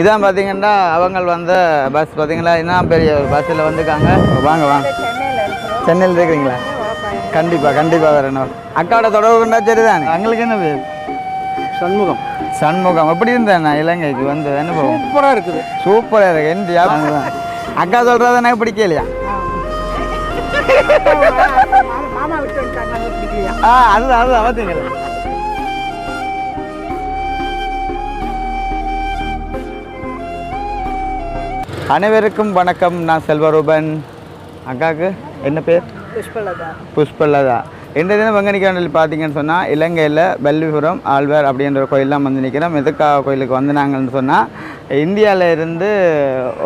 இதான் பார்த்தீங்கன்னா அவங்க வந்த பஸ் பார்த்தீங்களா? என்ன பெரிய பஸ்ஸில் வந்துருக்காங்க? வாங்க வாங்க. சென்னையில் இருக்கிறீங்களா? கண்டிப்பாக கண்டிப்பாக வரணும். அக்காவோட தொடர்பு கொண்டா சரிதான்? அவங்களுக்கு என்ன பேர்? சண்முகம். சண்முகம். எப்படி இருந்தேன் நான் இலங்கைக்கு வந்து அனுபவம்? சூப்பராக இருக்குது. சூப்பராக இருக்கு. இந்தியா அக்கா சொல்கிறது எனக்கு பிடிக்கலையா? ஆ. அதுதான் அதுதான். பார்த்தீங்களா அனைவருக்கும் வணக்கம். நான் செல்வரூபன். அக்காவுக்கு என்ன பேர்? புஷ்பலதா. புஷ்பலதா. இந்த தினம் வெங்கனிக்காண்டில் பார்த்தீங்கன்னு சொன்னால் இலங்கையில் பெல்விபுரம் ஆழ்வார் அப்படின்ற கோயிலெலாம் வந்து நிற்கிறோம் எதுக்காக கோயிலுக்கு வந்தாங்கன்னு சொன்னால் இந்தியாவில் இருந்து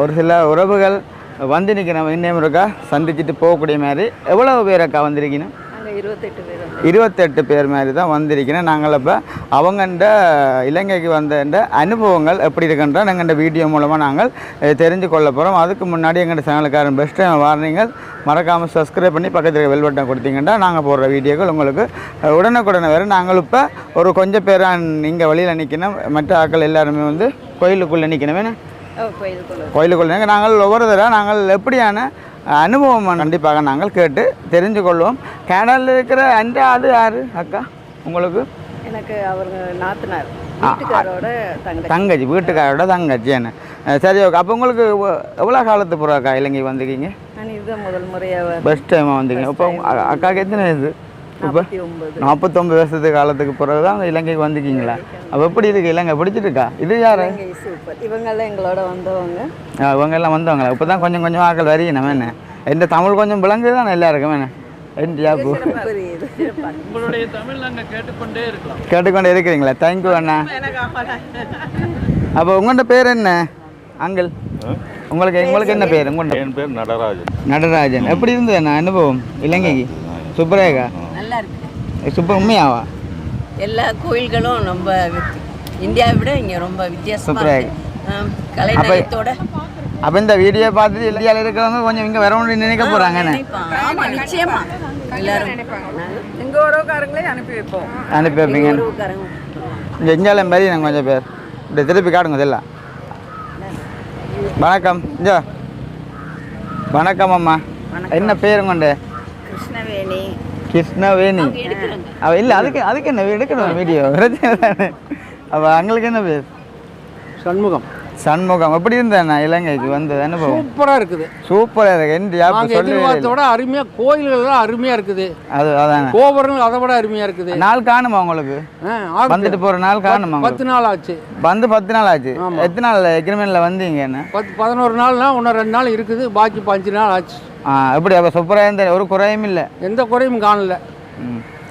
ஒரு சில உறவுகள் வந்து நிற்கிறோம் இன்னும் இருக்கா? சந்திச்சுட்டு போகக்கூடிய மாதிரி. எவ்வளோ பேர் அக்கா வந்திருக்கீங்க? இருபத்தெட்டு பேர் மாதிரி தான் வந்திருக்கிறேன். நாங்கள் இப்போ அவங்கண்ட இலங்கைக்கு வந்த அனுபவங்கள் எப்படி இருக்குன்ற இந்த வீடியோ மூலமாக நாங்கள் தெரிஞ்சு கொள்ள போகிறோம் அதுக்கு முன்னாடி எங்கள் சேனலுக்காரன் பெஸ்ட் வார்னிங்கள் மறக்காமல் சப்ஸ்கிரைப் பண்ணி பக்கத்தில் வெல் பட்டன் கொடுத்தீங்கன்னா நாங்கள் போடுற வீடியோக்கள் உங்களுக்கு உடனுக்குடனே வரும். நாங்கள் இப்போ ஒரு கொஞ்சம் பேர் இங்கே வழியில் நிற்கணும் மற்ற ஆட்கள் எல்லாருமே வந்து கோயிலுக்குள்ளே நிற்கணும் கோயிலுக்குள்ள. நாங்கள் ஒவ்வொரு தடவை நாங்கள் எப்படியான அனுபவம் கண்டிப்பாக நாங்கள் கேட்டு தெரிஞ்சு கொள்வோம் கேனலில் இருக்கிற அந்த அது யார்? அக்கா உங்களுக்கு? எனக்கு அவங்க நாத்தனார். வீட்டுக்காரோட தங்கச்சி. வீட்டுக்காரோட தங்கச்சி என்ன? சரி ஓகே. அப்போ உங்களுக்கு எவ்வ- எவ்வளோ காலத்து பிறகு அக்கா இலங்கை வந்திருக்கீங்க? முதல் முறையாக பெஸ்ட் டைமாக வந்தீங்க இப்போ அக்காவுக்கு எத்தனை வயசு? இப்போ நாற்பத்தொம்பது வருஷத்து காலத்துக்கு பிறகு தான் இலங்கைக்கு வந்திருக்கீங்களா? அப்போ எப்படி இருக்கு? இலங்கை பிடிச்சிருக்கா? இது யார்? சூப்பர் இவங்கெல்லாம் எங்களோட வந்தவங்க. இவங்க எல்லாம் வந்தவங்களா? இப்போ தான் கொஞ்சம் கொஞ்சம் ஆக்கள் வரீங்க நம்ம என்ன? எந்த தமிழ் கொஞ்சம் விளங்குது தானே எல்லாருக்கும் என்ன? இந்தியாவுக்கு புரியுது. உங்களுடைய தமிழ் நாங்கள் கேட்டுக்கொண்டே இருக்கலாம். கேட்டுக்கொண்டு இருக்கிறீங்களா? தேங்க்யூ அண்ணா. அப்போ உங்கள்கிட்ட பேர் என்ன? அங்கிள். உங்களுக்கு உங்களுக்கு என்ன பேர்? உங்கள்கிட்ட என் பேர் நடராஜன். நடராஜன். எப்படி இருந்தது அண்ணா? அனுபவம்? இலங்கைக்கு? சூப்பரேகா நல்லா இருக்கு. சூப்பர் உண்மையாவா? எல்லா கோயில்களும் ரொம்ப இந்தியாவை விட இங்க ரொம்ப வித்தியாசமா சூப்பரா இருக்கு. ஆம், கலைநயத்தோட அப்போ இந்த வீடியோ பார்த்துட்டு இந்தியாவில் இருக்கிறவங்க கொஞ்சம் இங்கே வரணும்னு நினைக்க போகிறாங்க என்ன நினைப்பாங்க. ஆமா நிச்சயமா. எல்லாரும். எங்கள் உறவுக்காரங்களே அனுப்பி வைப்போம். அனுப்பி வைப்பீங்க. இங்கே இந்தியாவில் மாதிரி நாங்கள் கொஞ்சம் பேர் இப்படி திருப்பி காட்டுங்க இதெல்லாம். வணக்கம். இஞ்சோ வணக்கம் அம்மா. என்ன பேர் கொண்டு கிருஷ்ணவேணி அவ இல்லை அதுக்கு அதுக்கு என்ன எடுக்கணும் வீடியோ பிரச்சனை தானே அவள் அவங்களுக்கு என்ன பேர்? சண்முகம். சண்முகம். எப்படி இருந்தேன் நான் இலங்கைக்கு வந்தது அனுபவம் சூப்பராக இருக்குது. சூப்பராக இருக்கு. இந்தியா இப்போ நாங்கள் சொல்லவே எதிர்பார்த்த இல்லை. விட அருமையாக கோயில்கள்லாம் அருமையாக இருக்குது. அது அதானே. கோபுரங்கள் அதை விட அருமையாக இருக்குது. நாள் காணுமா உங்களுக்கு. வந்துட்டு போகிற நாள் காணுமா பத்து நாள் ஆச்சு. வந்து பத்து நாள் ஆச்சு. எத்தனை நாள் எக்ரிமெண்ட்டில் வந்தீங்க என்ன? பத்து பதினோரு நாள்னா இன்னும் ரெண்டு நாள் இருக்குது. பாக்கி பாஞ்சு நாள் ஆச்சு. எப்படி? அப்போ சூப்பராக இருந்த ஒரு குறையும் இல்லை. எந்த குறையும் காணல.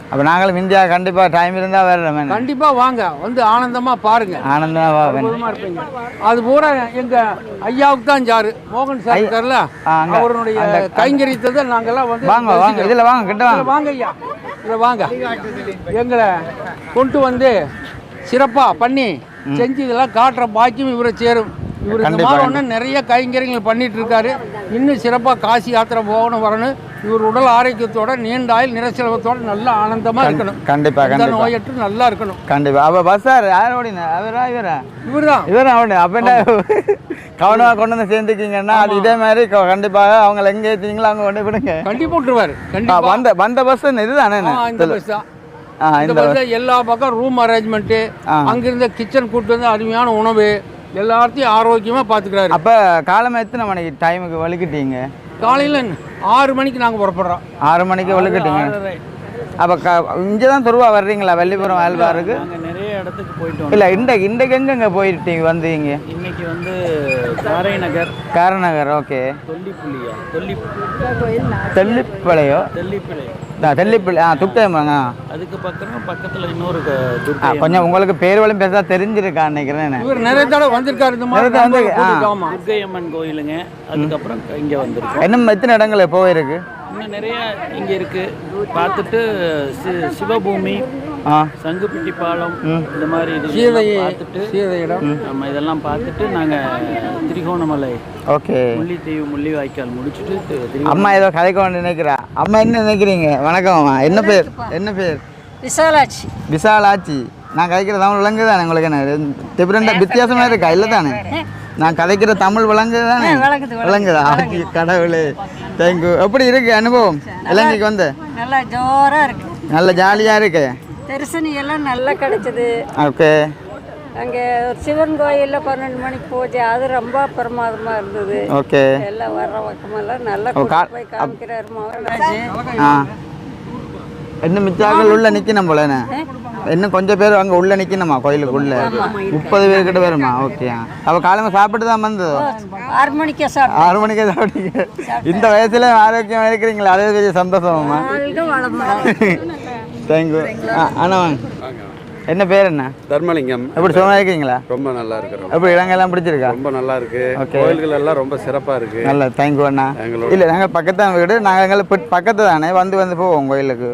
அப்போ நாங்களும் இந்தியா கண்டிப்பாக டைம் இருந்தால் என்ன? கண்டிப்பாக வாங்க. வந்து ஆனந்தமாக பாருங்க. ஆனந்தமாக இருப்பீங்க. அது பூரா எங்க ஐயாவுக்கு தான் ஜாரு. மோகன் சார் இருக்கார்ல. அவருடைய கைங்கரியத்தை நாங்கெல்லாம் வந்து வாங்க வாங்க. இதில் வாங்க கிட்ட வாங்க. வாங்க ஐயா. இதில் வாங்க. எங்களை கொண்டு வந்து சிறப்பாக பண்ணி செஞ்சு இதெல்லாம் காட்டுற பாக்கியம் இவரை சேரும். இவர் இந்த கண்டிப்பா, மாதிரி ஒன்று நிறைய கைங்கரியங்கள் பண்ணிட்டு இருக்காரு இன்னும் சிறப்பாக காசி யாத்திரை போகணும் வரணும். இவர் உடல் ஆரோக்கியத்தோட நீண்ட ஆயுள் நிறச்செலவத்தோட நல்லா ஆனந்தமா இருக்கணும். கண்டிப்பா எந்த கண்டிப்பா. நோயற்று நல்லா இருக்கணும். கண்டிப்பா. அப்போ யார் ஓடினா? அவரா இவரா? இவர்தான். இவரா ஓடி அப்போ என்ன? கொண்டு வந்து சேர்ந்துக்கிங்கன்னா அது இதே மாதிரி கண்டிப்பாக அவங்க எங்கே ஏற்றிங்களோ அவங்க கொண்டு விடுங்க கண்டிப்பா விட்டுருவாரு. கண்டிப்பா. வந்த வந்த பஸ் இதுதானே இந்த பஸ் தான். இந்த பஸ்ல எல்லா பக்கம் ரூம் அரேஞ்ச்மெண்ட்டு. அங்கிருந்த கிச்சன் கூட்டு வந்து அருமையான உணவு எல்லாத்தையும் ஆரோக்கியமா பாத்துக்கிறாரு. அப்போ காலமாக எத்தனை மணிக்கு டைமுக்கு வலிக்கிட்டீங்க காலையில ஆறு மணிக்கு நாங்க புறப்படுறோம். ஆறு மணிக்கு வலிக்கிட்டீங்க அப்போ க இங்கே தான் துருவா வர்றீங்களா? வெள்ளிபுரம் ஆல்பாருக்கு நாங்கள் நிறைய இடத்துக்கு போயிட்டோம் இல்லை இன்றைக்கு இன்றைக்கு எங்கெங்கே போயிட்டீங்க வந்தீங்க? இன்னைக்கு வந்து காரை நகர் காரநகர் ஓகே. தொல்லிப்புலியா தொல்லி தெல்லிப்பளையோ தெல்லிப்பிள்ளை நான் தெல்லிப்பள்ளி ஆ துட்டையம்மாங்க அதுக்கு பக்கம் பக்கத்தில் இன்னொரு கொஞ்சம் உங்களுக்கு பேர் வழி பேசா தெரிஞ்சிருக்கா நினைக்கிறேன் இவர் நிறைய தடவை வந்திருக்காரு இந்த மாதிரி வந்து- கூட்டிட்டு, ஆமா. துர்க்கை அம்மன் கோயிலுங்க அதுக்கப்புறம் இங்கே வந்திருக்கோம் இன்னும் எத்தனை இடங்கள் போயிருக்கு? இன்னும் நிறைய இங்கே இருக்கு. பார்த்துட்டு சி- சிவபூமி சங்குப்பிட்டி பாலம் இந்த மாதிரி பார்த்துட்டு சீதையிடம் நம்ம இதெல்லாம் பார்த்துட்டு நாங்கள் திரிகோணமலை ஓகே. முள்ளித்தீவு முள்ளிவாய்க்கால் முடிச்சுட்டு தி- திரி அம்மா ஏதோ கதைக்க வேண்டி நினைக்கிறா. அம்மா என்ன நினைக்கிறீங்க? வணக்கம் அம்மா. என்ன பேர்? என்ன பேர்? விசாலாட்சி. விசாலாச்சி நான் கதைக்கிற தமிழ் விளங்கு தானே உங்களுக்கு என்ன? டிஃப்ரெண்டாக வித்தியாசமாக இருக்கா? இல்லை தானே? நான் கதைக்கிற தமிழ் விளங்கு தானே? விளங்குதா ஆக்கி, கடவுளே. தேங்க்யூ எப்படி இருக்கு அனுபவம்? இலங்கைக்கு வந்து? நல்லா ஜோராக இருக்கு. நல்ல ஜாலியாக இருக்கு. தரிசனி எல்லாம் நல்லா கிடைச்சது. ஓகே. அங்கே ஒரு சிவன் கோயிலில் பன்னெண்டு மணிக்கு பூஜை அது ரொம்ப பிரமாதமாக இருந்தது. ஓகே. எல்லாம் வர்ற பக்கமெல்லாம் நல்லா போய் காமிக்கிறாரு மகராஜ். ஆ. இன்னும் மிச்சாக்கள் உள்ள நிற்கணும் போலண்ணே இன்னும் கொஞ்சம் பேர் அங்கே உள்ள நிற்கணுமா கோயிலுக்குள்ள? முப்பது பேர் கிட்ட வருமா? ஓகே அப்போ காலையில் சாப்பிட்டு தான் வந்ததோ? ஆறு மணிக்கே சாப்பிட்டு ஆறு மணிக்கே சாப்பிட்டீங்க. இந்த வயசுல ஆரோக்கியமாக இருக்கிறீங்களா? அதே பெரிய சந்தோஷமா? தேங்க்யூ அண்ணா வாங்க. என்ன பேர் என்ன? தர்மலிங்கம். எப்படி சும்மா இருக்கீங்களா? ரொம்ப நல்லா இருக்கிறோம். எப்படி இடங்கள்லாம் பிடிச்சிருக்கா? ரொம்ப நல்லா இருக்கு. கோயில்கள் எல்லாம் ரொம்ப சிறப்பா இருக்கு. நல்ல தேங்க்யூ அண்ணா. இல்லை நாங்கள் பக்கத்தான் வீடு. நாங்கள் எங்களை பக்கத்து தானே. வந்து வந்து போவோம் கோயிலுக்கு.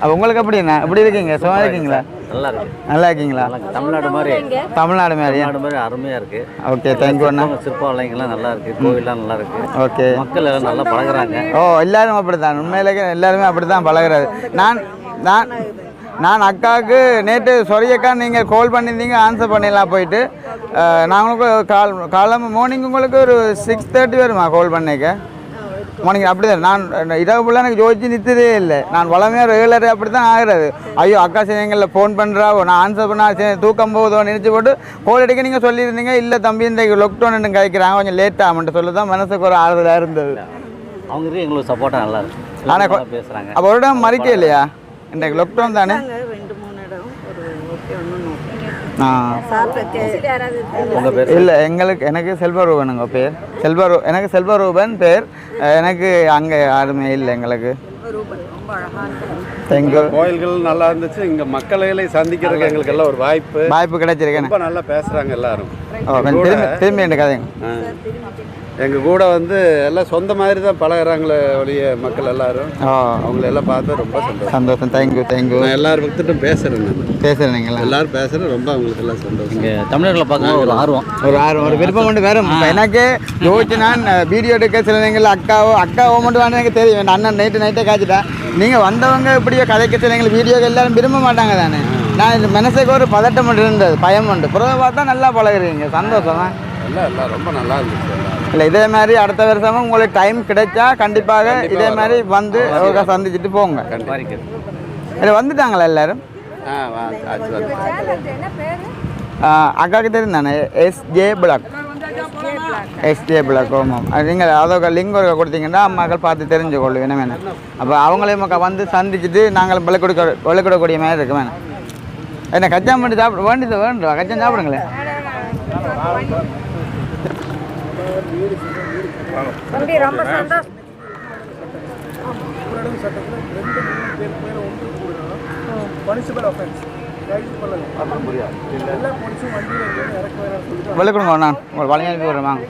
அப்போ உங்களுக்கு எப்படி என்ன? எப்படி இருக்கீங்க? சும்மா இருக்கீங்களா? நல்லா இருக்கு. நல்லா இருக்கீங்களா? தமிழ்நாடு மாதிரி. தமிழ்நாடு தமிழ்நாடு மாதிரி. அருமையா இருக்கு. ஓகே தேங்க்யூ அண்ணா. சிற்பவலைங்கெல்லாம் நல்லா இருக்கு. கோவில்லாம் நல்லா இருக்கு. ஓகே. மக்கள் எல்லாம் நல்லா பழகுறாங்க. ஓ எல்லாரும் அப்படித்தான். உண்மையிலேயே எல்லாருமே அப்படி தான் பழகுறது நான் நான் நான் அக்காவுக்கு நேற்று சொரி அக்கா நீங்கள் கால் பண்ணியிருந்தீங்க ஆன்சர் பண்ணிடலாம் போயிட்டு. உங்களுக்கு கால் காலம் மார்னிங் உங்களுக்கு ஒரு சிக்ஸ் தேர்ட்டி வருமா கால் பண்ணிக்க? மார்னிங் அப்படி தான் நான் இரவு ஃபுல்லாக எனக்கு ஜோதிச்சு நிறுத்ததே இல்லை. நான் வளமையாக ரெகுலர் அப்படி தான் ஆகுறது. ஐயோ அக்கா எங்களில் ஃபோன் பண்ணுறாவோ நான் ஆன்சர் பண்ணா தூக்கம் போகுதோ நினச்சி போட்டு கோல் அடிக்க நீங்கள் சொல்லியிருந்தீங்க. இல்லை தம்பி இந்த லாக்டவுன் கழிக்கிறாங்க கொஞ்சம் லேட் ஆகும்ட்டு சொல்ல தான் மனசுக்கு ஒரு ஆறுதலாக இருந்தது. அவங்க எங்களுக்கு சப்போர்ட்டா நல்லா இருக்கு. ஆனா கொ- நல்லா பேசுறாங்க. அப்போ ஒரு மறிக்க இல்லையா இன்றைக்கு லாக்டவுன் தானே ரெண்டு மூணு இடம் ஒரு ஓகே ஒன்று ஆ உங்க பேர் இல்லை எங்களுக்கு எனக்கு செல்வரூபனுங்க பேர். செல்வரூ எனக்கு செல்வரூபன் பேர். எனக்கு அங்கே யாருமே இல்லை எங்களுக்கு. கோயில்கள் நல்லா இருந்துச்சு. இங்க மக்களை சந்திக்கிறதுக்கு எங்களுக்கு எல்லாம் ஒரு வாய்ப்பு. வாய்ப்பு கிடைச்சிருக்கேன் ரொம்ப நல்லா பேசுறாங்க எல்லாரும். திரும்பி திரும்பி என் கதைங்க. ஆ. எங்க கூட வந்து எல்லாம் சொந்த மாதிரி தான் பழகுறாங்களே ஒழிய மக்கள் எல்லாரும். அவங்கள எல்லாம் பார்த்து ரொம்ப சந்தோஷம். சந்தோஷம். தேங்க்யூ தேங்க்யூ நான் எல்லாரும் பக்கத்துட்டும் பேசுறேன் நான். பேசுகிறீங்களா எல்லாரும் பேசுறேன். ரொம்ப அவங்களுக்கு எல்லாம் சந்தோஷம். இங்க தமிழர்களை பார்க்கும்போது ஒரு ஆர்வம். ஒரு ஆர்வம் ஒரு விருப்பம் கொண்டு இப்போ எனக்கு யோசிச்சு நான் வீடியோ எடுக்க சில நேரங்கள் அக்காவோ அக்காவோ மட்டும் வேணும் எனக்கு தெரியும். என் அண்ணன் நைட்டு நைட்டே காய்ச்சிட்டேன் நீங்கள் வந்தவங்க இப்படியோ கதைக்க சில எங்களுக்கு வீடியோ எல்லாரும் விரும்ப மாட்டாங்க தானே. நான் இந்த மனசுக்கு ஒரு பதட்டம் இருந்தது. பயம் உண்டு. பிறகு பார்த்தா நல்லா பழகுறீங்க. சந்தோஷம்? தான் எல்லாம் எல்லாம் ரொம்ப நல்லா இருந்துச்சு. இல்லை இதே மாதிரி அடுத்த வருஷமும் உங்களுக்கு டைம் கிடைச்சா கண்டிப்பாக இதே மாதிரி வந்து ஒரு சந்திச்சுட்டு போங்க. இல்லை வந்துட்டாங்களா எல்லாரும்? அக்காவுக்கு தெரியும் தானே எஸ்ஜே பிளாக் எஸ்ஜே பிளாக் ஆமாம் நீங்கள் அதோட லிங்க் ஒரு கொடுத்தீங்கன்னா அம்மாக்கள் பார்த்து தெரிஞ்சு கொள்ளும் என்ன வேணும். அப்போ அவங்களையும் வந்து சந்திச்சுட்டு நாங்கள் விலை கொடுக்க விலை கொடுக்கக்கூடிய மாதிரி இருக்கு வேணும். என்ன கச்சான் மட்டும் சாப்பிட வேண்டியது வேண்டும் கச்சான் சாப்பிடுங்களேன். ரொம்ப சந்தோஷம். விலை கொடுங்க நான் உங்களை அனுப்பி விட்றேன் வாங்க.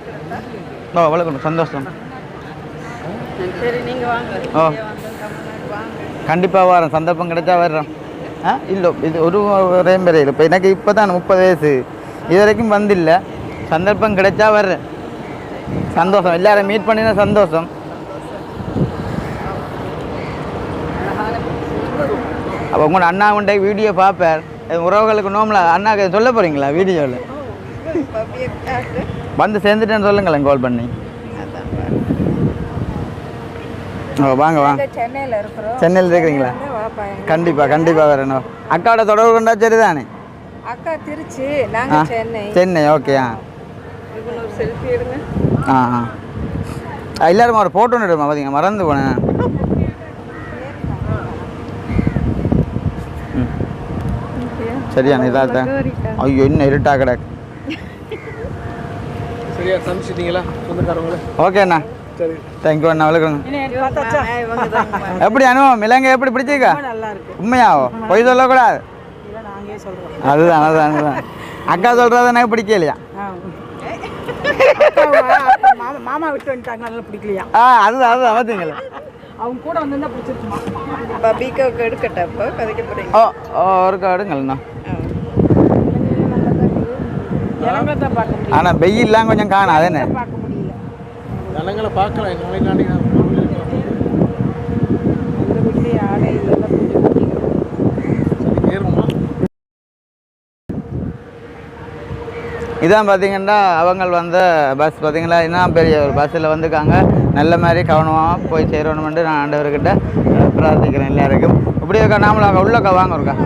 ஓ கொடுங்க சந்தோஷம். வாங்க. ஓ. கண்டிப்பாக வரேன். சந்தர்ப்பம் கிடைச்சா வர்றேன். ஆ? இல்லை இது ஒரு ஒரேம் பெரிய இப்போ எனக்கு இப்போ தான் முப்பது வயசு. இது வரைக்கும் வந்தில்ல. சந்தர்ப்பம் கிடைச்சா வர்றேன். சந்தோஷம். எல்லாரும் மீட் பண்ணினா சந்தோஷம். அப்போ உங்களோட அண்ணா உண்டை வீடியோ பார்ப்பார். உறவுகளுக்கு நோம்பல அண்ணாக்கு சொல்ல போகிறீங்களா வீடியோவில் வந்து சேர்ந்துட்டேன்னு சொல்லுங்களேன் கால் பண்ணி. ஓ வாங்க வாங்க. சென்னையில் இருக்கிறீங்களா? கண்டிப்பாக கண்டிப்பாக வரணும். அக்காவோட தொடர்பு கொண்டா சரிதானே? அக்கா திருச்சி சென்னை. சென்னை ஓகே ஆ. செல்ஃபி எடுங்க ஆ ஆ. எல்லாரும் ஒரு ஃபோட்டோ எடுமா பார்த்தீங்க மறந்து போனேன். ம். சரியான இதாக ஐயோ இன்னும் இருட்டா கிடக்கு. சரியா சமைச்சிட்டீங்களா சொந்தக்காரங்கள ஓகே அண்ணா. சரி. தேங்க்யூ அண்ணா தான் எப்படி அனுபவம்? இலங்கை எப்படி பிடிச்சிருக்கா? உண்மையாவோ? பொய் சொல்லக்கூடாது. அதுதான் அதுதான் அதுதான். அக்கா சொல்றது எனக்கு பிடிக்கலையா? மாமா மாமா விட்டு வந்துட்டாங்க அதனால பிடிக்கலையா? ஆ அதுதான் அதுதான் பார்த்தீங்களா அவங்க கூட வந்திருந்தா பிடிச்சிருக்குமா? பபிகாவுக்கு எடுக்கட்டா இப்போ கதைக்க போகிறீங்க ஓ ஒரு காடுங்கள்ண்ணா தான் பார்க்க முடியும் ஆனால் வெயில்லாம் கொஞ்சம் காணும் அதேண்ணே பார்க்க முடியல. ஜனங்களை பார்க்கலாம் நாளைக்கு இதான் பார்த்தீங்கன்னா அவங்க வந்த பஸ். பார்த்தீங்களா என்ன பெரிய ஒரு பஸ்ஸில் வந்துருக்காங்க. நல்ல மாதிரி கவனமாக போய் சேரணுமென்று நான் ஆண்டவர்கிட்ட பிரார்த்திக்கிறேன் எல்லாருக்கும். இப்படி இருக்கா? நாமளும் அங்கே உள்ளக்கா வாங்க இருக்கா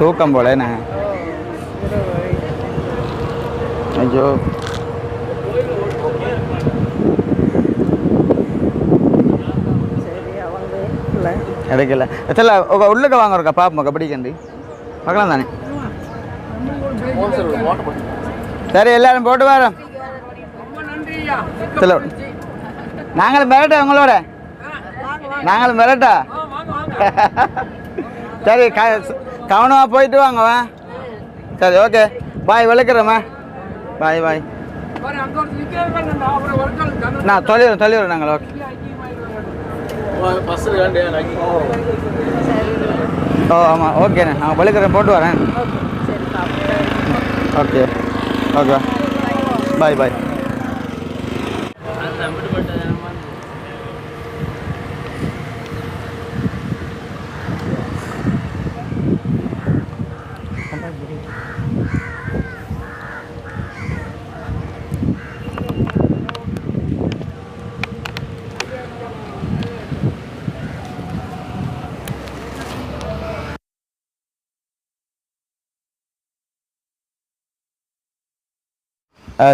தூக்கம் போல என்ன? ஐயோ. கிடைக்கல சில உள்ளக்க வாங்க இருக்கா பாப்போம் கபடி கண்டி. பார்க்கலாம் தானே. சரி எல்லாரும் போட்டு வரோம். சில நாங்களும் மிரட்டா உங்களோட? நாங்களும் மிரட்டா? சரி க கவனமாக போயிட்டு வாங்க வா. சரி ஓகே. பாய் விளக்குறேம்மா. பாய் பாய். நான் தொலைகிறோம் தொலைகிறோம் நாங்கள் ஓகே. ஓ. ஆமாம் ஓகேண்ணே நான் விளக்குறேன் போட்டு வரேன். ஓகே ஓகே பாய் பாய்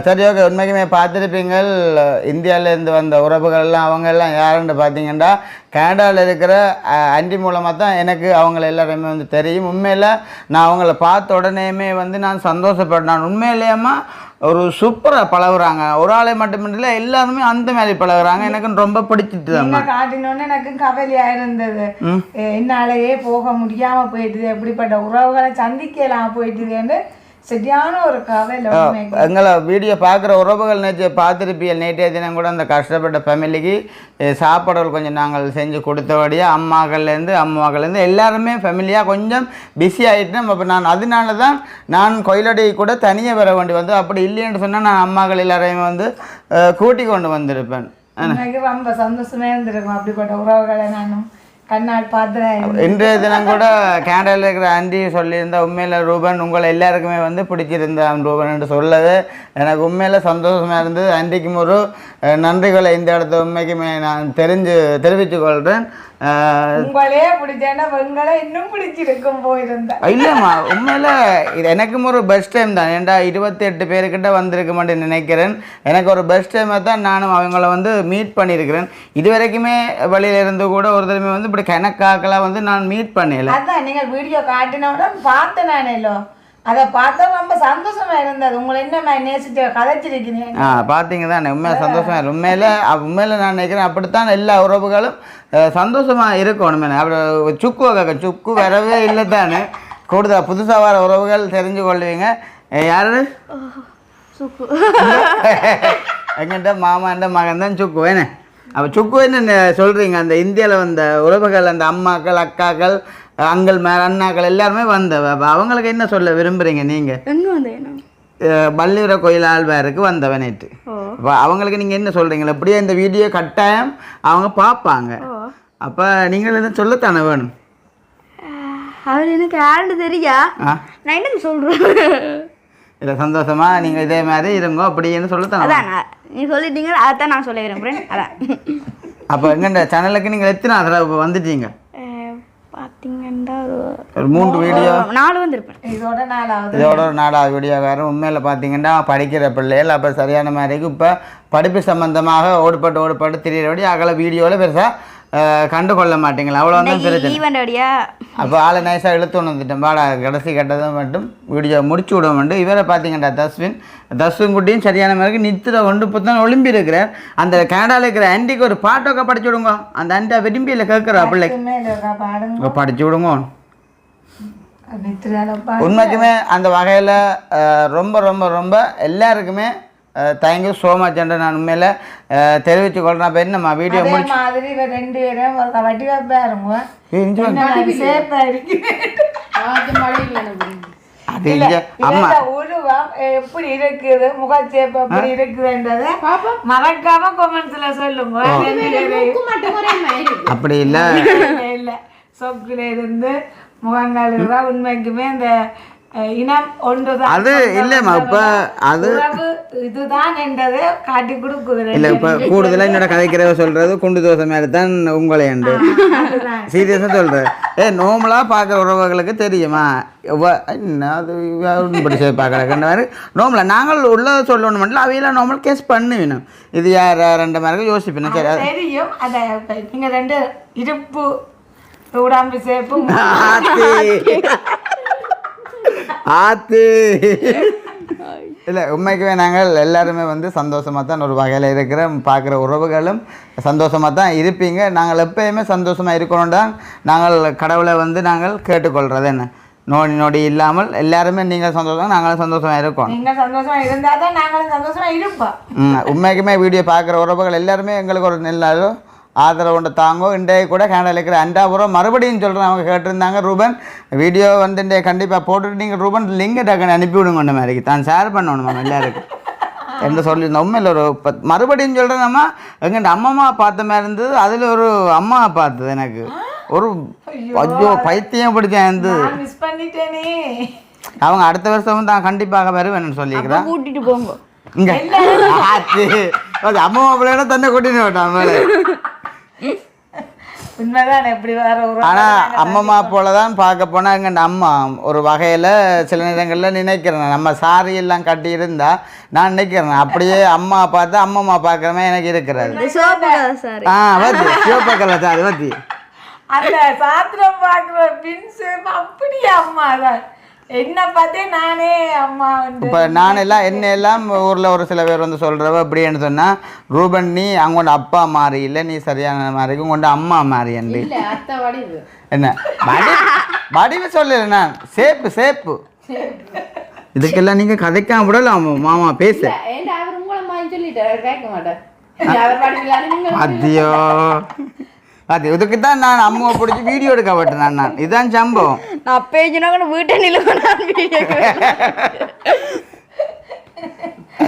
சரி ஓகே உண்மைக்குமே பார்த்துருப்பீங்கள் இந்தியாவிலேருந்து வந்த உறவுகள் எல்லாம் அவங்க எல்லாம் யாருன்னு பார்த்தீங்கன்னா கனடாவில் இருக்கிற அஹ், ஆண்டி மூலமாக தான் எனக்கு அவங்கள எல்லாருமே வந்து தெரியும். உண்மையில் நான் அவங்கள பார்த்த உடனேயுமே வந்து நான் சந்தோஷப்பட்டேன். நான் உண்மையிலேயேம்மா ஒரு சூப்பராக பழகுறாங்க. ஒரு ஆளை மட்டுமில்லை எல்லாருமே அந்த மாதிரி பழகுறாங்க. எனக்கு ரொம்ப பிடிச்சிட்டு என்ன காட்டினோன்னு எனக்கு கவலையா இருந்தது. என்னாலேயே போக முடியாம போயிட்டுது. எப்படிப்பட்ட உறவுகளை சந்திக்கலாம் போயிட்டுதுன்னு சரியான ஒரு கவலை. எங்களை வீடியோ பார்க்குற உறவுகள் நேற்று பார்த்துருப்பியல் நேற்றைய தினம் கூட அந்த கஷ்டப்பட்ட ஃபேமிலிக்கு சாப்பாடுகள் கொஞ்சம் நாங்கள் செஞ்சு கொடுத்தபடியாக அம்மாக்கள்லேருந்து அம்மாக்கள்லேருந்து எல்லாருமே ஃபேமிலியாக கொஞ்சம் பிஸி ஆகிட்டோம் அப்போ நான் அதனால தான் நான் கோயிலடி கூட தனியாக வர வேண்டி வந்து அப்படி இல்லைன்னு சொன்னால் நான் அம்மாக்கள் எல்லாரையுமே வந்து கூட்டி கொண்டு வந்திருப்பேன். எனக்கு ரொம்ப சந்தோஷமா இருந்திருக்கும். அப்படிப்பட்ட உறவுகளை நானும் இன்றைய தினம் கூட கேனடாவில் இருக்கிற ஆண்டி சொல்லியிருந்த உண்மையில் ரூபன் உங்களை எல்லாருக்குமே வந்து பிடிச்சிருந்தான் ரூபன் என்று சொல்லவே எனக்கு உண்மையில் சந்தோஷமாக இருந்தது. ஆண்டிக்கும் ஒரு நன்றிகளை இந்த இடத்த உண்மைக்குமே நான் தெரிஞ்சு தெரிவித்துக் கொள்கிறேன் அஹ், உங்களே பிடிச்சேன்னா உங்களை இன்னும் பிடிச்சிருக்கும் போயிருந்தேன் இல்லைம்மா உண்மையில் இது எனக்கும் ஒரு பெஸ்ட் டைம் தான். ஏன்டா இருபத்தி எட்டு பேர்கிட்ட வந்திருக்க மாட்டேன்னு நினைக்கிறேன். எனக்கு ஒரு பெஸ்ட் டைமாக தான் நானும் அவங்கள வந்து மீட் பண்ணியிருக்கிறேன் இது வரைக்குமே வெளியில இருந்து கூட ஒரு தடவை வந்து இப்படி கணக்காக்கெல்லாம் வந்து நான் மீட் பண்ணல. அதான் நீங்கள் வீடியோ காட்டினவுடன் பார்த்தேன் நானேலோ அதை பார்த்தா ரொம்ப சந்தோஷமா இருந்தது. உங்களை என்ன நான் நேசிச்சு கதைச்சிருக்கிறீங்க ஆ பார்த்தீங்க தானே உண்மையாக சந்தோஷமா இருக்கு உண்மையில் உண்மையில் நான் நினைக்கிறேன் அப்படித்தான் எல்லா உறவுகளும் சந்தோஷமாக இருக்கணும். அப்படி சுக்கு வகை சுக்கு வரவே இல்லை தானே கூடுதல் புதுசாக வர உறவுகள் தெரிஞ்சு கொள்வீங்க யாரு? எங்கிட்ட மாமாண்ட மகன் தான் சுக்கு. வேணே அப்போ சுக்கு என்ன சொல்கிறீங்க அந்த இந்தியாவில் வந்த உறவுகள் அந்த அம்மாக்கள் அக்காக்கள் அங்கள் மேல அண்ணாக்கள் எல்லாருமே வந்தவ. அப்ப அவங்களுக்கு என்ன சொல்ல விரும்புகிறீங்க நீங்கள் எங்கே கோயில் ஆழ்வாருக்கு வந்தவன் நேற்று. அவங்களுக்கு நீங்கள் என்ன சொல்கிறீங்களா அப்படியே இந்த வீடியோ கட்டாயம் அவங்க பார்ப்பாங்க அப்போ நீங்கள் என்ன சொல்லத்தானே வேணும்? அவர் எனக்கு யாருன்னு தெரியா? நான் என்ன சொல்கிறேன் இல்லை சந்தோஷமா நீங்கள் இதே மாதிரி இருங்க அப்படின்னு சொல்லத்தானே அதான் நீ சொல்லிட்டீங்க அதான் நான் சொல்ல விரும்புகிறேன் அதான். அப்போ எங்கண்ட சேனலுக்கு நீங்கள் எத்தனை அதில் இப்போ வந்துட்டீங்க? ஒரு மூன்று வீடியோ. நாலு வந்திருப்பேன். இதோட நாளாவது இதோட ஒரு நாலாவது வீடியோ வேறு. உண்மையில் பார்த்தீங்கன்னா படிக்கிற பிள்ளைகள் அப்போ சரியான மாதிரிக்கு இப்போ படிப்பு சம்மந்தமாக ஓடுபட்டு ஓடுபட்டு திரியறபடி அகல வீடியோவில் பெருசாக கண்டு கொள்ள மாட்டீங்களா? அவ்வளோ தான் பிரச்சனை அப்போ ஆளை நைஸாக இழுத்து வந்துட்டேன் பாடா கடைசி கட்டதை மட்டும் வீடியோ முடிச்சு விட வேண்டும் இவரை பார்த்தீங்கடா தஸ்வின். தஸ்வின் குட்டியும் சரியான மாதிரி நித்திர கொண்டு இப்போ தான் ஒளிம்பி இருக்கிறார். அந்த கனடாவில் இருக்கிற ஆண்டிக்கு ஒரு பாட்டோக்க படிச்சு விடுங்க. அந்த ஆண்டா விரும்பியில் கேட்குறா பிள்ளைக்கு படிச்சு விடுங்க. உண்மைக்குமே அந்த வகையில் ரொம்ப ரொம்ப ரொம்ப எல்லாருக்குமே தேங்க்யூ ஸோ மச் என்று நான் உண்மையில் தெரிவித்து கொள்கிறேன் அப்போ என்னம்மா வீடியோ முடிச்சு மாதிரி ரெண்டு பேரும் ஒரு வட்டி வைப்பாருங்க. அது இங்கே அம்மா. உருவம் எப்படி இருக்குது முகச்சேப்பு எப்படி இருக்குதுன்றத மறக்காம கொமெண்ட்ஸ்ல சொல்லுங்க. அப்படி இல்லை. இல்ல சொக்குல இருந்து முகங்கள் உண்மைக்குமே இந்த இனம் ஒன்றுதான் அது இல்லைம்மா, இப்ப அது- இதுதான் என்றதை காட்டி கொடுக்குது இல்லை இப்போ கூடுதலாக என்னோட கதைக்கிறவ சொல்கிறது குண்டு தோசை மாதிரி தான் உங்களை உண்டு சீரியஸாக சொல்கிறேன் ஏ நோமலாக பார்க்குற உறவுகளுக்கு தெரியுமா என்ன அது பார்க்கல கண்ட மாதிரி நோமலாக நாங்கள் உள்ளதை சொல்லணும் மட்டும் அவையெல்லாம் நோமல் கேஸ் பண்ணுவினோம் இது யார் ரெண்டு மாதிரி யோசிப்பினோம் சரி தெரியும் அத இப்ப நீங்க ரெண்டு இருப்பு உடம்பு சேப்பு ஆத்து. இல்லை உண்மைக்குமே நாங்கள் எல்லாருமே வந்து சந்தோஷமாக தான் ஒரு வகையில் இருக்கிற பார்க்குற உறவுகளும் சந்தோஷமாக தான் இருப்பீங்க. நாங்கள் எப்பயுமே சந்தோஷமாக இருக்கணும் தான் நாங்கள் கடவுளை வந்து நாங்கள் கேட்டுக்கொள்கிறது என்ன? நோடி நொடி இல்லாமல் எல்லாருமே நீங்கள் சந்தோஷம் நாங்களும் சந்தோஷமாக இருக்கோம். நீங்க சந்தோஷமா இருந்தா தான் நாங்களும் சந்தோஷமா இருப்போம். உண்மைக்குமே வீடியோ பார்க்குற உறவுகள் எல்லாருமே எங்களுக்கு ஒரு நல்ல ஆதரவு கொண்டு தாங்கோ இன்றைய கூட கேனடாவில் இருக்கிற அண்டாபுரம் மறுபடியும் சொல்கிறேன் அவங்க கேட்டிருந்தாங்க ரூபன். வீடியோ வந்து இன்றைய கண்டிப்பாக போட்டுட்டு நீங்கள் ரூபன் லிங்கை டக்குன்னு அனுப்பி விடுங்க ஒன்று மாதிரி தான் ஷேர் பண்ணணும் மேம் எல்லாருக்கும். என்று சொல்லியிருந்தோம். உண்மையில் ஒரு மறுபடியும் சொல்கிறேன் நம்ம எங்கிட்ட அம்மா பார்த்த மாதிரி இருந்தது அதில் ஒரு அம்மா பார்த்தது எனக்கு. ஒரு ஐயோ. பைத்தியம் பிடிச்சேன் இருந்தது நான் மிஸ் பண்ணிட்டேனே. அவங்க அடுத்த வருஷம் தான் கண்டிப்பாக வருவேன்னு சொல்லியிருக்கிறேன் கூட்டிட்டு போங்க. இங்க. அம்மா மாப்பிள்ளையோட தன்னை கூட்டின்னு விட்டான் மேலே உண்மைதான் எப்படி வர ஒரு ஆனா அம்மம்மா போல தான் பார்க்க போனா எங்க அம்மா ஒரு வகையில சில நேரங்கள்ல நினைக்கிறேன். நம்ம சாரி எல்லாம் கட்டி இருந்தா நான் நினைக்கிறேன். அப்படியே அம்மா பார்த்து அம்மம்மா பார்க்குறமே எனக்கு இருக்கிறது. ஆ வத்தி சிவப்பக்கல சார் வத்தி அந்த சாத்திரம் பார்க்குற பின் சேம் அப்படியே அம்மா தான். என்ன பார்த்தே நானே அம்மா வந்து இப்போ நான் எல்லாம் என்ன எல்லாம் ஊரில் ஒரு சில பேர் வந்து சொல்கிறவ அப்படின்னு சொன்னால் ரூபன் நீ அவங்களோட அப்பா மாறி இல்லை நீ சரியான மாதிரி உங்களோட அம்மா மாறி அண்டு என்ன? வடி வடிவு சொல்லல நான். சேப்பு சேப்பு. இதுக்கெல்லாம் நீங்கள் கதைக்காம விடலாம்? மாமா பேச. அத்தியோ. அது இதுக்கு தான் நான் அம்மாவை பிடிச்சி வீடியோ எடுக்க பட்டேன் நான். இதுதான் சம்பவம். நான் பேஜினா கூட வீட்டை நிலுவ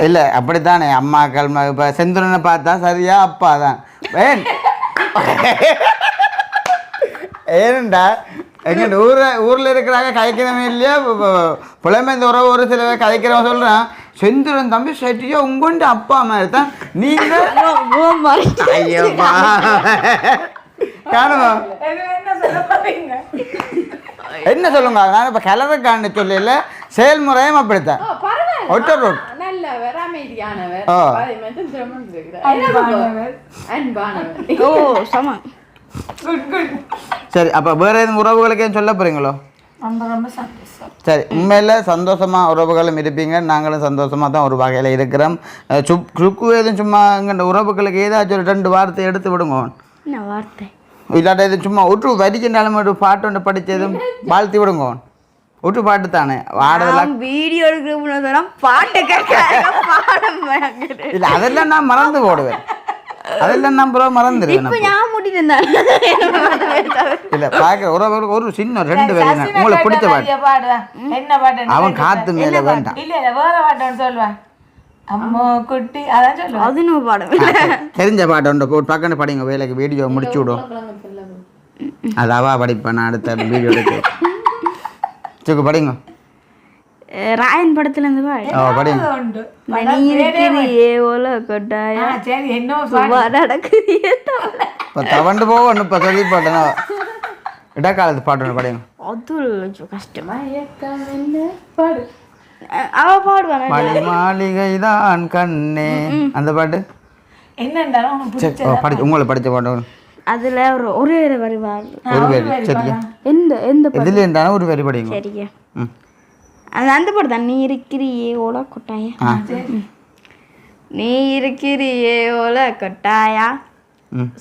இல்லை அப்படித்தானே. அம்மாக்கள் இப்போ செந்துரனை பார்த்தா சரியா அப்பா தான். ஏன்? ஏன்டா எங்க ஊர ஊரில் இருக்கிறாங்க கதைக்கிறவன் இல்லையா? புலமேந்த உறவு ஒரு சில பேர் கதைக்கிறவன் சொல்கிறான் செந்துரன் தம்பி சட்டியோ உங்கொண்டு அப்பா மாதிரி தான். நீங்கள் ஐயோப்பா. காணுமா இது என்ன சொல்லுங்க? நான் இப்போ கலருக்கான்னு சொல்லல செயல்முறையும் அப்படித்தான். ஒட்டர் ரோட் அமைதியானவர். அன்பானவர். ஓ சரி அப்போ வேற எதுவும் உறவுகளுக்கு சொல்ல போறீங்களோ? சரி உண்மையில் சந்தோஷமாக உறவுகளும் இருப்பீங்க. நாங்களும் சந்தோஷமாக தான் ஒரு வகையில் இருக்கிறோம். சுக்கு எதுவும் சும்மா எங்கள்ட உறவுகளுக்கு ஏதாச்சும் ஒரு ரெண்டு வார்த்தை எடுத்து விடுங்க. இல்லாட்ட இது சும்மா ஒட்டு வரிக்கின்றாலும் ஒரு பாட்டு ஒன்று படித்ததும் வாழ்த்தி விடுங்க ஒட்டு பாட்டு தானே. ஆடுறதெல்லாம் நான் வீடியோ எடுக்கிறோம்னு சொன்னா பாட்டு கேட்க. இல்லை அதெல்லாம் நான் மறந்து போடுவேன். அதெல்லாம் நான் ப்ரோ மறந்துடுவேன் இல்லை பார்க்குற உறவுகளுக்கு ஒரு சின்ன ரெண்டு. சசினா உங்களுக்கு பிடிச்ச பாட்டு. என்ன பாட்டு? அவன் காத்து மேலே வேண்டாம். இல்ல வேற பாட்டு சொல்லுவேன் அம்மோ குட்டி. அதான் பாடம். தெரிஞ்ச பாட்டு ஒன்று போட்டு படிங்க வேலைக்கு வீடியோ முடிச்சு விடும் அது அவா படிப்பேன் நான் அடுத்த வீடியோ எடுத்து. சுக்கு படிங்க. ராயன் படத்துல இருந்து பாடு ஓ படிங்க. உண்டு. நீ இருக்கிறியே ஓல கொட்டாயா. ஆ, சரி என்ன சும்மா நடக்குறியே தவளை. இப்போ தவண்டு சொல்லி பாட்டேன்? இடக்காலத்து பாட்டு ஒன்று படிங்க. அது கொஞ்சம் கஷ்டமா. அஹ் அவ பாடுவாங்க மணி மாளிகை தான் கண்ணே அந்த பாட்டு? என்னண்டாலும் உங்களை படித்த பாட்டு. அதுல ஒரு ஒரே ஒரு வரி ஒரு சரியா எந்த எந்த எதுல இருந்தாலும் ஒரு வரி படிங்க. சரிங்க. ம். அது அந்த பாட்டு தான். நீ இருக்கிறியே ஓல கொட்டாயா. நீ இருக்கிறியே ஓல கொட்டாயா?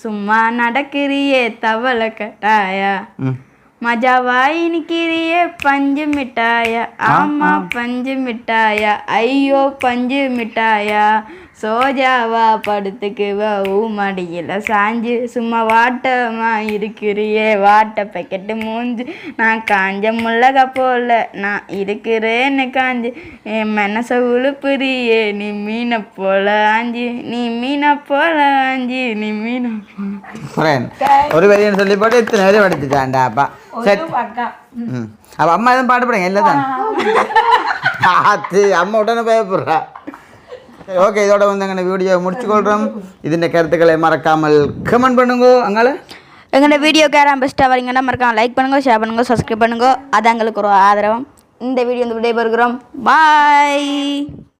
சும்மா நடக்கிறியே தவளை கட்டாயா? மஜாவாய் நிக்கிறியே பஞ்சு மிட்டாயா. ஆமா பஞ்சு மிட்டாயா. ஐயோ பஞ்சு மிட்டாயா. சோஜாவா படுத்துக்குவ ஊமடியில் சாஞ்சு சும்மா வாட்டமா இருக்கிறியே. வாட்ட பெக்கெட்டு மூஞ்சு நான் காஞ்ச முள்ளக போல நான் இருக்கிறேன்னு காஞ்சு என் மனச உழுப்புறியே நீ மீனை போல ஆஞ்சி நீ மீனை போல ஆஞ்சி நீ மீனை ஒரு வரியன்னு சொல்லி போட்டு இத்தனை வரி படிச்சுட்டான்டா அப்பா. சரி. அப்போ அம்மா எதுவும் பாட்டு போடுங்க இல்லை தான்? பார்த்து அம்மா உடனே பயப்படுறா. சரி ஓகே இதோட வந்து எங்கள் வீடியோ முடிச்சுக்கொள்கிறோம் இதுன்ற கருத்துக்களை மறக்காமல் கமெண்ட் பண்ணுங்க அங்கால எங்களோட வீடியோ கேரம் பெஸ்ட்டாக வரீங்கன்னா மறக்காம லைக் பண்ணுங்க ஷேர் பண்ணுங்க சப்ஸ்கிரைப் பண்ணுங்க. அது எங்களுக்கு ஒரு ஆதரவம். இந்த வீடியோ வந்து விடைபெறுகிறோம். பாய்